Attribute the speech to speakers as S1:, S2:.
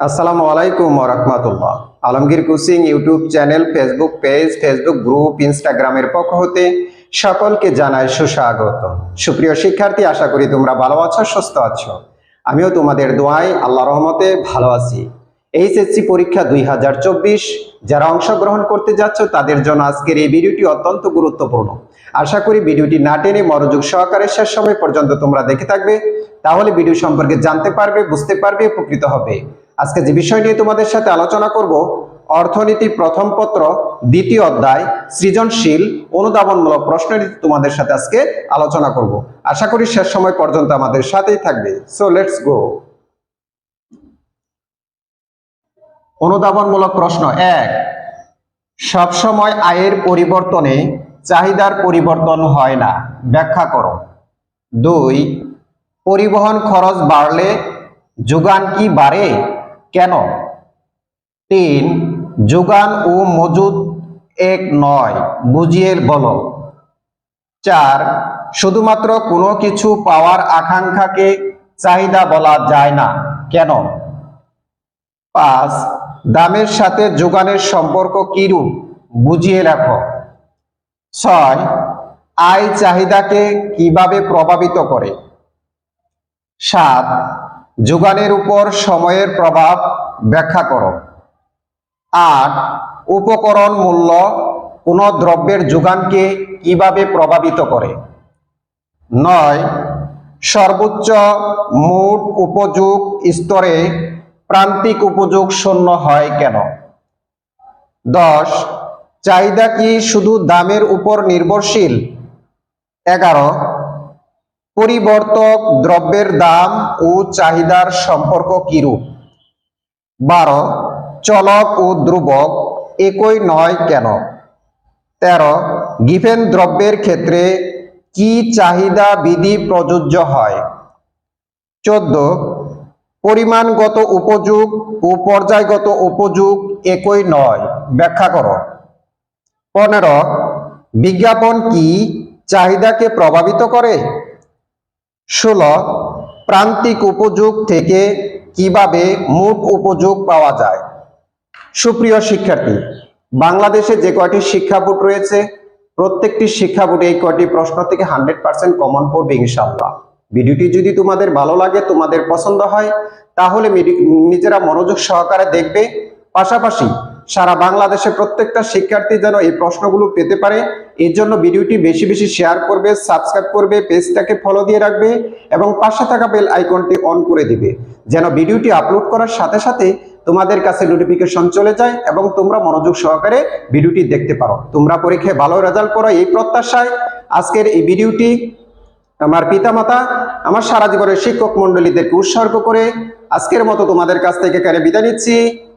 S1: আসসালামু আলাইকুম রহমতুল্লাহ। Alamgir কুসিং YouTube channel, Facebook page, Facebook group, ইনস্টাগ্রামের পক্ষ হতে সকলকে জানাই সুস্বাগত। সুপ্রিয় শিক্ষার্থী, আশা করি তোমরা ভালো আছো, সুস্থ আছো। আমিও তোমাদের দোয়ায় আল্লাহ রহমতে ভালো আছি। এইচএসসি পরীক্ষা দুই হাজার চব্বিশ, যারা অংশগ্রহণ করতে যাচ্ছ, তাদের জন্য আজকের এই ভিডিওটি অত্যন্ত গুরুত্বপূর্ণ। আশা করি ভিডিওটি না টেনে মনোযোগ সহকারে শেষ সময় পর্যন্ত তোমরা দেখে থাকবে, তাহলে ভিডিও সম্পর্কে জানতে পারবে, বুঝতে পারবে, উপকৃত হবে। আজকে যে বিষয় নিয়ে তোমাদের সাথে আলোচনা করব, অর্থনীতি প্রথম পত্র, দ্বিতীয় অধ্যায়, সৃজনশীল, অনুধাবনমূলক প্রশ্ন নিয়ে তোমাদের সাথে আজকে আলোচনা করব। আশা করি শেষ সময় পর্যন্ত আমাদের সাথেই থাকবে। সো লেটস গো অনুধাবনমূলক প্রশ্ন এক সবসময় আয়ের পরিবর্তনে চাহিদার পরিবর্তন হয় না। ব্যাখ্যা করো। দুই, পরিবহন খরচ বাড়লে যোগান কি বাড়ে? কেন? তিন, যোগান ও মজুদ এক নয়, বুঝিয়ে বলো। চার, শুধুমাত্র কোনো কিছু পাওয়ার আকাঙ্ক্ষাকে চাহিদা বলা যায় না। কেন? পাঁচ, দামের সাথে যোগানের সম্পর্ক কিরূপ? বুঝিয়ে রাখো। ছয়, আয় চাহিদাকে কীভাবে প্রভাবিত করে? সাত যোগানের উপর সময়ের প্রভাব ব্যাখ্যা করো। আট, উপকরণ মূল্য কোন দ্রব্যের যোগানকে কীভাবে প্রভাবিত করে? নয়, সর্বোচ্চ মোট উপযোগ স্তরে প্রান্তিক উপযোগ শূন্য হয় কেন? দশ, চাহিদা কি শুধু দামের উপর নির্ভরশীল? এগারো পরিবর্তক দ্রব্যের দাম ও চাহিদার সম্পর্ক কিরূপ? বারো, চলক ও ধ্রুবক একই নয় কেন? তেরো, গিফেন দ্রব্যের ক্ষেত্রে কি চাহিদা বিধি প্রযোজ্য হয়? চোদ্দ, পরিমাণগত উপযোগ ও পর্যায়গত উপযোগ একই নয়। ব্যাখ্যা করো। পনেরো, বিজ্ঞাপন কি চাহিদাকে প্রভাবিত করে? ষোলো, প্রান্তিক উপযোগ থেকে কীভাবে মোট উপযোগ পাওয়া যায়? সুপ্রিয় শিক্ষার্থী, বাংলাদেশে যে কয়টি শিক্ষা বোর্ড রয়েছে, প্রত্যেকটি শিক্ষা বোর্ডে এই কয়টি প্রশ্ন থেকে হান্ড্রেড পার্সেন্ট কমন পড়বে ইনশাল্লাহ ভিডিওটি যদি তোমাদের ভালো লাগে, তোমাদের পছন্দ হয়, তাহলে নিজেরা মনোযোগ সহকারে দেখবে। পাশাপাশি সারা বাংলাদেশে প্রত্যেকটা শিক্ষার্থী যেন এই প্রশ্নগুলো পেতে পারে। এর জন্য ভিডিওটি বেশি বেশি শেয়ার করবে, সাবস্ক্রাইব করবে, পেজটাকে ফলো দিয়ে রাখবে এবং পাশে থাকা বেল আইকনটি অন করে দিবে। যেন ভিডিওটি আপলোড করার সাথে সাথে তোমাদের কাছে নোটিফিকেশন চলে যায় এবং তোমরা মনোযোগ সহকারে ভিডিওটি দেখতে পারো। তোমরা পরীক্ষায় ভালো রেজাল্ট করো এই প্রত্যাশায় আজকের এই ভিডিওটি আমার পিতামাতা, আমার সারা জীবনের শিক্ষক মন্ডলীদেরকে উৎসর্গ করে আজকের মতো তোমাদের কাছ থেকে এখানে বিদায় নিচ্ছি।